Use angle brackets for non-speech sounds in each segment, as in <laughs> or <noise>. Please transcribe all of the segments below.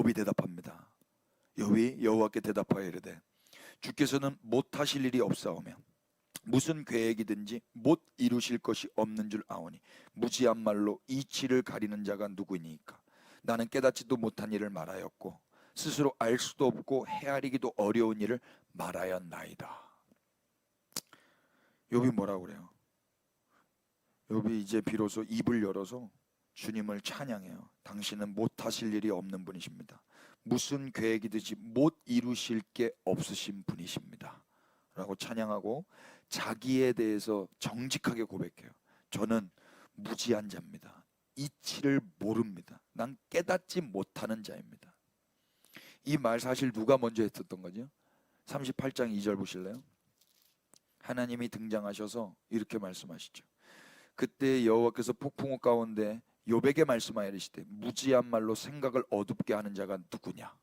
욥이 대답합니다. 욥이 여호와께 대답하여 이르되 주께서는 못하실 일이 없사오며 무슨 계획이든지 못 이루실 것이 없는 줄 아오니 무지한 말로 이치를 가리는 자가 누구이니까 나는 깨닫지도 못한 일을 말하였고 스스로 알 수도 없고 헤아리기도 어려운 일을 말하였나이다. 욥이 뭐라고 그래요? 욥이 이제 비로소 입을 열어서 주님을 찬양해요. 당신은 못하실 일이 없는 분이십니다. 무슨 계획이든지 못 이루실 게 없으신 분이십니다. 라고 찬양하고 자기에 대해서 정직하게 고백해요. 저는 무지한 자입니다. 이치를 모릅니다. 난 깨닫지 못하는 자입니다. 이 말 사실 누가 먼저 했었던 거죠? 38장 2절 보실래요? 하나님이 등장하셔서 이렇게 말씀하시죠. 그때 여호와께서 폭풍우 가운데 요백에 말씀하여 이르시되 무지한 말로 생각을 어둡게 하는 자가 누구냐?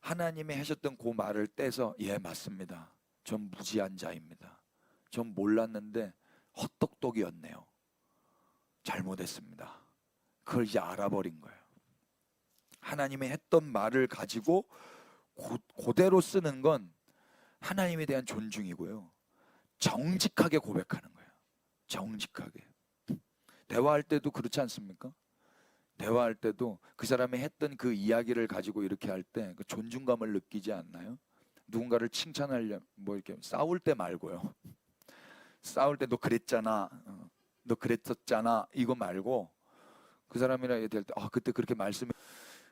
하나님이 하셨던 그 말을 떼서 예 맞습니다. 전 무지한 자입니다. 전 몰랐는데 헛똑똑이었네요. 잘못했습니다. 그걸 이제 알아버린 거예요. 하나님이 했던 말을 가지고 고, 그대로 쓰는 건 하나님에 대한 존중이고요. 정직하게 고백하는 거예요. 정직하게. 대화할 때도 그렇지 않습니까? 대화할 때도 그 사람이 했던 그 이야기를 가지고 이렇게 할 때 그 존중감을 느끼지 않나요? 누군가를 칭찬하려 뭐 이렇게 싸울 때 말고요. <laughs> 싸울 때 너 그랬잖아, 어, 너 그랬었잖아 이거 말고 그 사람이랑 얘기할 때 아 그때 그렇게 말씀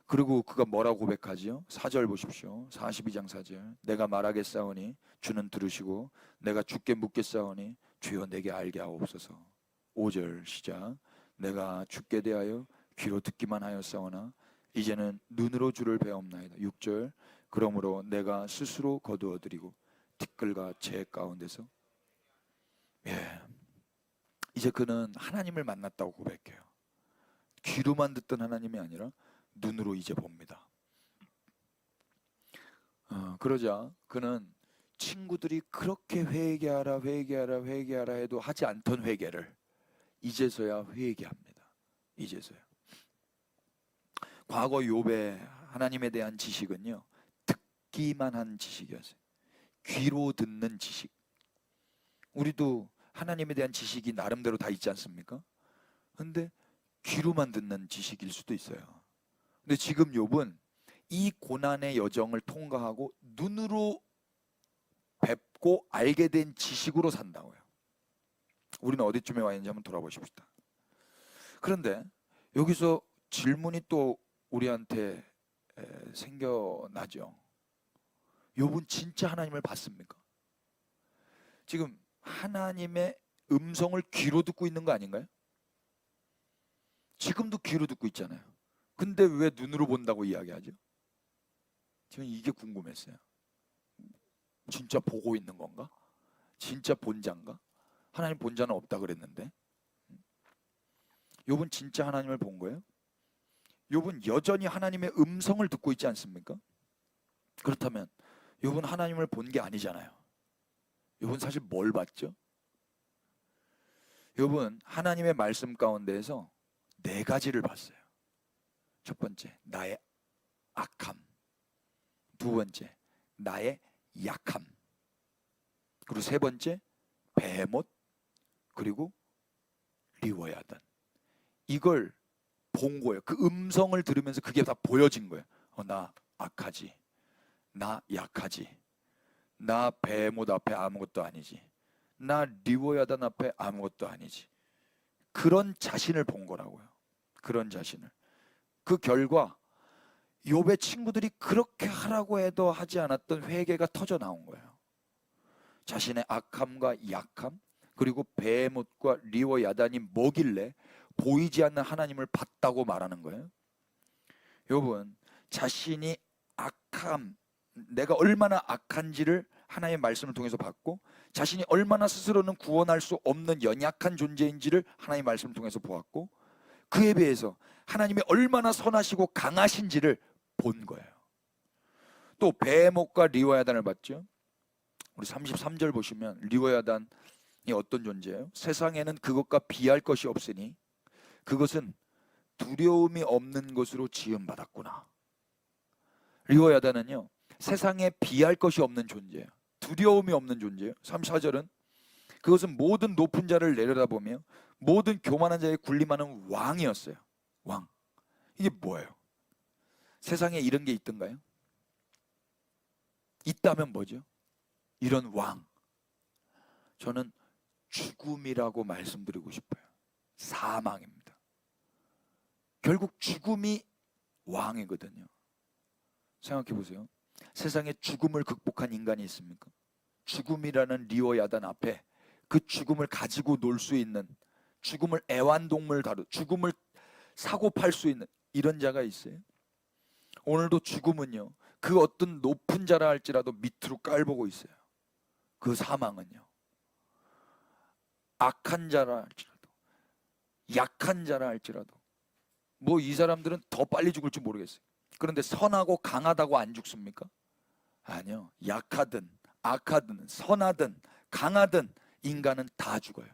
그리고 그가 뭐라고 고백하지요? 4절 보십시오. 42장 4절. 내가 말하겠사오니 주는 들으시고 내가 죽게 묻겠사오니 주여 내게 알게 하옵소서. 5절 시작. 내가 죽게 대하여 귀로 듣기만 하였사오나 이제는 눈으로 주를 배옵나이다. 6절. 그러므로 내가 스스로 거두어 드리고 티끌과 재 가운데서 예. 이제 그는 하나님을 만났다고 고백해요. 귀로만 듣던 하나님이 아니라 눈으로 이제 봅니다. 어, 그러자 그는 친구들이 그렇게 회개하라 회개하라 회개하라 해도 하지 않던 회개를 이제서야 회개합니다. 이제서야. 과거 욥의 하나님에 대한 지식은요 듣기만 한 지식이었어요. 귀로 듣는 지식. 우리도 하나님에 대한 지식이 나름대로 다 있지 않습니까? 근데 귀로만 듣는 지식일 수도 있어요. 근데 지금 욥은 이 고난의 여정을 통과하고 눈으로 뵙고 알게 된 지식으로 산다고요. 우리는 어디쯤에 와 있는지 한번 돌아보십시다. 그런데 여기서 질문이 또 우리한테 에, 생겨나죠. 욥은 진짜 하나님을 봤습니까? 지금 하나님의 음성을 귀로 듣고 있는 거 아닌가요? 지금도 귀로 듣고 있잖아요. 근데 왜 눈으로 본다고 이야기하죠? 저는 이게 궁금했어요. 진짜 보고 있는 건가? 진짜 본자인가? 하나님 본 자는 없다 그랬는데. 욥은 진짜 하나님을 본 거예요? 욥은 여전히 하나님의 음성을 듣고 있지 않습니까? 그렇다면 욥은 하나님을 본 게 아니잖아요. 욥은 사실 뭘 봤죠? 욥은 하나님의 말씀 가운데에서 네 가지를 봤어요. 첫 번째, 나의 악함. 두 번째, 나의 약함. 그리고 세 번째, 베못. 그리고 리워야단. 이걸 본 거예요. 그 음성을 들으면서 그게 다 보여진 거예요. 어, 나 악하지. 나 약하지. 나 베못 앞에 아무것도 아니지. 나 리워야단 앞에 아무것도 아니지. 그런 자신을 본 거라고요. 그런 자신을. 그 결과 욥의 친구들이 그렇게 하라고 해도 하지 않았던 회개가 터져 나온 거예요. 자신의 악함과 약함 그리고 베못과 리워 야단이 뭐길래 보이지 않는 하나님을 봤다고 말하는 거예요. 욥은 자신이 악함 내가 얼마나 악한지를 하나님의 말씀을 통해서 봤고 자신이 얼마나 스스로는 구원할 수 없는 연약한 존재인지를 하나님의 말씀을 통해서 보았고 그에 비해서 하나님이 얼마나 선하시고 강하신지를 본 거예요. 또 베목과 리워야단을 봤죠. 우리 33절 보시면 리워야단이 어떤 존재예요? 세상에는 그것과 비할 것이 없으니 그것은 두려움이 없는 것으로 지음 받았구나. 리워야다는요. 세상에 비할 것이 없는 존재예요. 두려움이 없는 존재예요. 34절은 그것은 모든 높은 자를 내려다보며 모든 교만한 자의 군림하는 왕이었어요. 왕. 이게 뭐예요? 세상에 이런 게 있던가요? 있다면 뭐죠? 이런 왕. 저는 죽음이라고 말씀드리고 싶어요. 사망입니다. 결국 죽음이 왕이거든요. 생각해 보세요. 세상에 죽음을 극복한 인간이 있습니까? 죽음이라는 리오 야단 앞에 그 죽음을 가지고 놀 수 있는 죽음을 애완동물 다루 죽음을 사고 팔 수 있는 이런 자가 있어요. 오늘도 죽음은요. 그 어떤 높은 자라 할지라도 밑으로 깔보고 있어요. 그 사망은요. 악한 자라 할지라도 약한 자라 할지라도 뭐 이 사람들은 더 빨리 죽을지 모르겠어요. 그런데 선하고 강하다고 안 죽습니까? 아니요. 약하든 악하든 선하든 강하든 인간은 다 죽어요.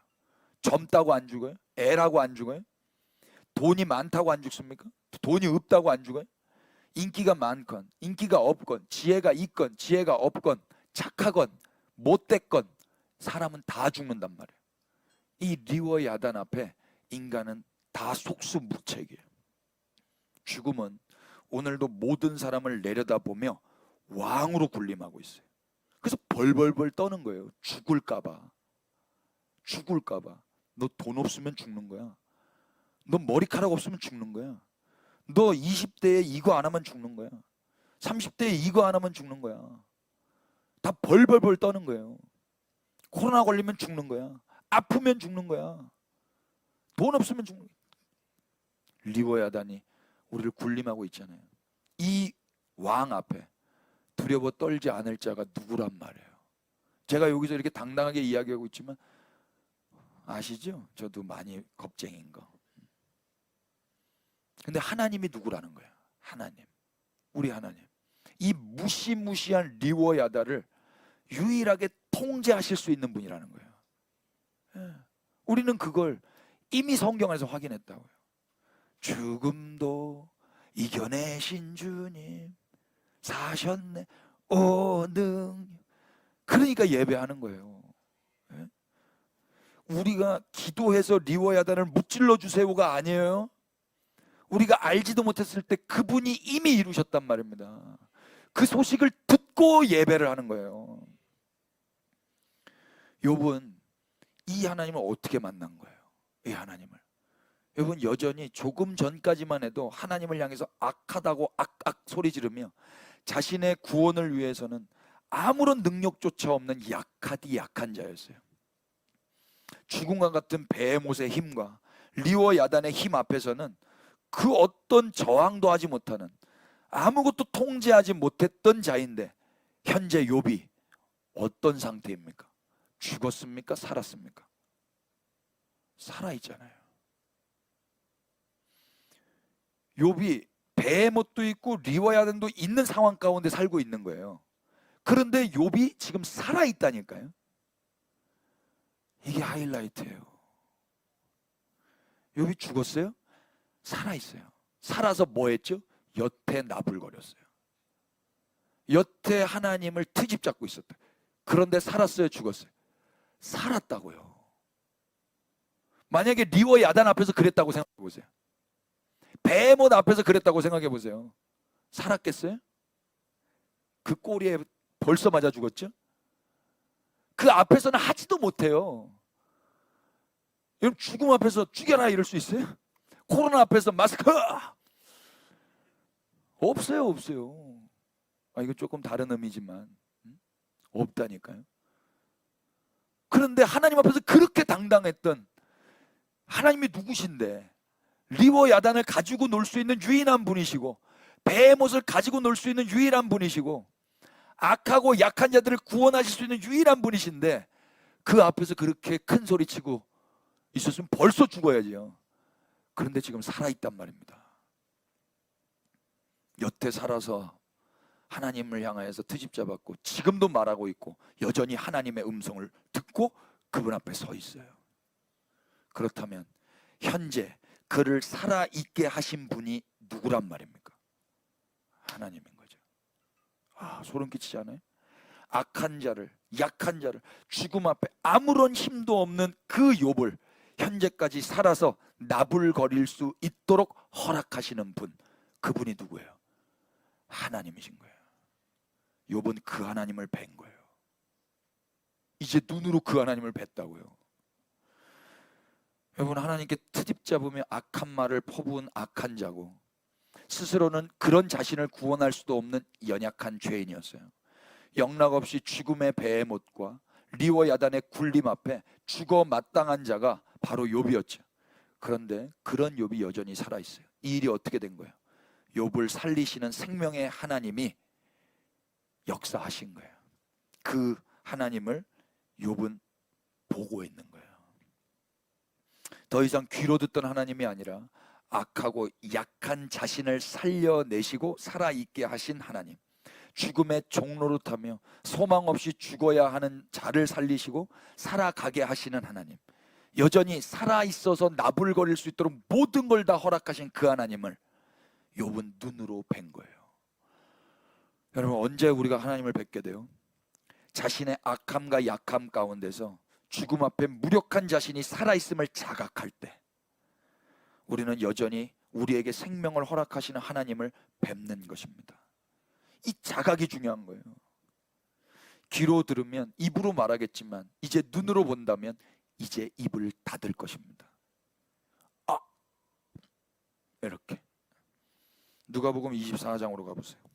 젊다고 안 죽어요? 애라고 안 죽어요? 돈이 많다고 안 죽습니까? 돈이 없다고 안 죽어요? 인기가 많건 인기가 없건 지혜가 있건 지혜가 없건 착하건 못됐건 사람은 다 죽는단 말이에요. 이 리워 야단 앞에 인간은 다 속수무책이에요. 죽음은 오늘도 모든 사람을 내려다보며 왕으로 군림하고 있어요. 그래서 벌벌벌 떠는 거예요. 죽을까봐. 죽을까봐. 너 돈 없으면 죽는 거야. 너 머리카락 없으면 죽는 거야. 너 20대에 이거 안 하면 죽는 거야. 30대에 이거 안 하면 죽는 거야. 다 벌벌벌 떠는 거예요. 코로나 걸리면 죽는 거야. 아프면 죽는 거야. 돈 없으면 죽는 거야. 리워야다니 우리를 군림하고 있잖아요. 이 왕 앞에 두려워 떨지 않을 자가 누구란 말이에요. 제가 여기서 이렇게 당당하게 이야기하고 있지만 아시죠? 저도 많이 겁쟁인 거. 근데 하나님이 누구라는 거야? 하나님. 우리 하나님. 이 무시무시한 리워야다를 유일하게 통제하실 수 있는 분이라는 거예요. 예. 우리는 그걸 이미 성경에서 확인했다고요. 죽음도 이겨내신 주님 사셨네 오 능 그러니까 예배하는 거예요. 예? 우리가 기도해서 리워야단을 무찔러 주세요가 아니에요. 우리가 알지도 못했을 때 그분이 이미 이루셨단 말입니다. 그 소식을 듣고 예배를 하는 거예요. 욥은 이 하나님을 어떻게 만난 거예요? 이 하나님을. 여러분 여전히 조금 전까지만 해도 하나님을 향해서 악하다고 악악 소리 지르며 자신의 구원을 위해서는 아무런 능력조차 없는 약하디 약한 자였어요. 죽음과 같은 베모의 힘과 리워 야단의 힘 앞에서는 그 어떤 저항도 하지 못하는 아무것도 통제하지 못했던 자인데 현재 욥이 어떤 상태입니까? 죽었습니까? 살았습니까? 살아 있잖아요. 욥이 베못도 있고 리워야단도 있는 상황 가운데 살고 있는 거예요. 그런데 욥이 지금 살아 있다니까요. 이게 하이라이트예요. 욥이 죽었어요? 살아 있어요. 살아서 뭐 했죠? 여태 나불거렸어요. 여태 하나님을 트집 잡고 있었다. 그런데 살았어요, 죽었어요? 살았다고요. 만약에 리워 야단 앞에서 그랬다고 생각해 보세요. 베못 앞에서 그랬다고 생각해 보세요. 살았겠어요? 그 꼬리에 벌써 맞아 죽었죠? 그 앞에서는 하지도 못해요. 여러분 죽음 앞에서 죽여라 이럴 수 있어요? 코로나 앞에서 마스크 없어요, 없어요. 아 이거 조금 다른 의미지만 음? 없다니까요. 그런데 하나님 앞에서 그렇게 당당했던 하나님이 누구신데 리워 야단을 가지고 놀 수 있는 유일한 분이시고 베못을 가지고 놀 수 있는 유일한 분이시고 악하고 약한 자들을 구원하실 수 있는 유일한 분이신데 그 앞에서 그렇게 큰 소리 치고 있었으면 벌써 죽어야지요. 그런데 지금 살아있단 말입니다. 여태 살아서 하나님을 향하여서 트집 잡았고 지금도 말하고 있고 여전히 하나님의 음성을 듣고 그분 앞에 서 있어요. 그렇다면 현재 그를 살아 있게 하신 분이 누구란 말입니까? 하나님인 거죠. 아 소름 끼치지 않아요? 악한 자를 약한 자를 죽음 앞에 아무런 힘도 없는 그 욥을 현재까지 살아서 나불거릴 수 있도록 허락하시는 분 그분이 누구예요? 하나님이신 거예요. 욥은 그 하나님을 뵌 거예요. 이제 눈으로 그 하나님을 뵀다고요. 여러분 하나님께 트집 잡으며 악한 말을 퍼부은 악한 자고 스스로는 그런 자신을 구원할 수도 없는 연약한 죄인이었어요. 영락 없이 죽음의 배의 못과 리워 야단의 굴림 앞에 죽어 마땅한 자가 바로 욥이었죠. 그런데 그런 욥이 여전히 살아 있어요. 이 일이 어떻게 된 거예요? 욥을 살리시는 생명의 하나님이 역사하신 거예요. 그 하나님을 욥은 보고 있는 거예요. 더 이상 귀로 듣던 하나님이 아니라 악하고 약한 자신을 살려내시고 살아있게 하신 하나님. 죽음의 종로릇하며 소망 없이 죽어야 하는 자를 살리시고 살아가게 하시는 하나님. 여전히 살아 있어서 나불거릴 수 있도록 모든 걸 다 허락하신 그 하나님을 욥은 눈으로 뵌 거예요. 여러분 언제 우리가 하나님을 뵙게 돼요? 자신의 악함과 약함 가운데서 죽음 앞에 무력한 자신이 살아 있음을 자각할 때 우리는 여전히 우리에게 생명을 허락하시는 하나님을 뵙는 것입니다. 이 자각이 중요한 거예요. 귀로 들으면 입으로 말하겠지만 이제 눈으로 본다면 이제 입을 닫을 것입니다. 아 이렇게 누가복음 24장으로 가보세요.